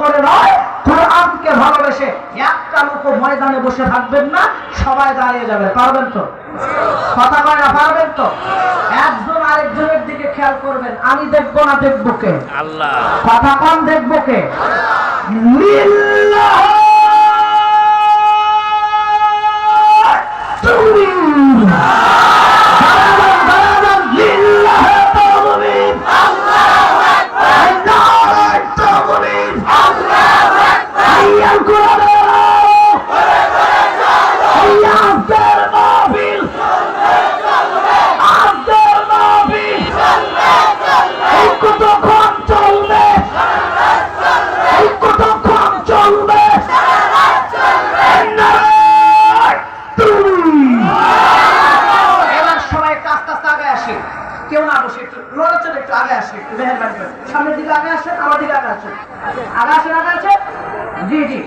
করে নয় কোরআনকে ভালোবেসে একটা লোক ময়দানে বসে থাকবেন না সবাই দাঁড়িয়ে যাবে পারবেন তো? কথা কয় না পারবেন তো? একজন আরেকজনের দিকে খেয়াল করবেন আমি দেখব না দেখব কে আল্লাহ। কথা কম দেখব কে লিল্লাহ কেউ না বসে একটু লড়াচড়ে একটু আগে আসে, একটু মেহরবানি সামনের দিকে আগে আসেন আমার দিকে আগে আসেন আগে আসেন আগে আসেন জি জি।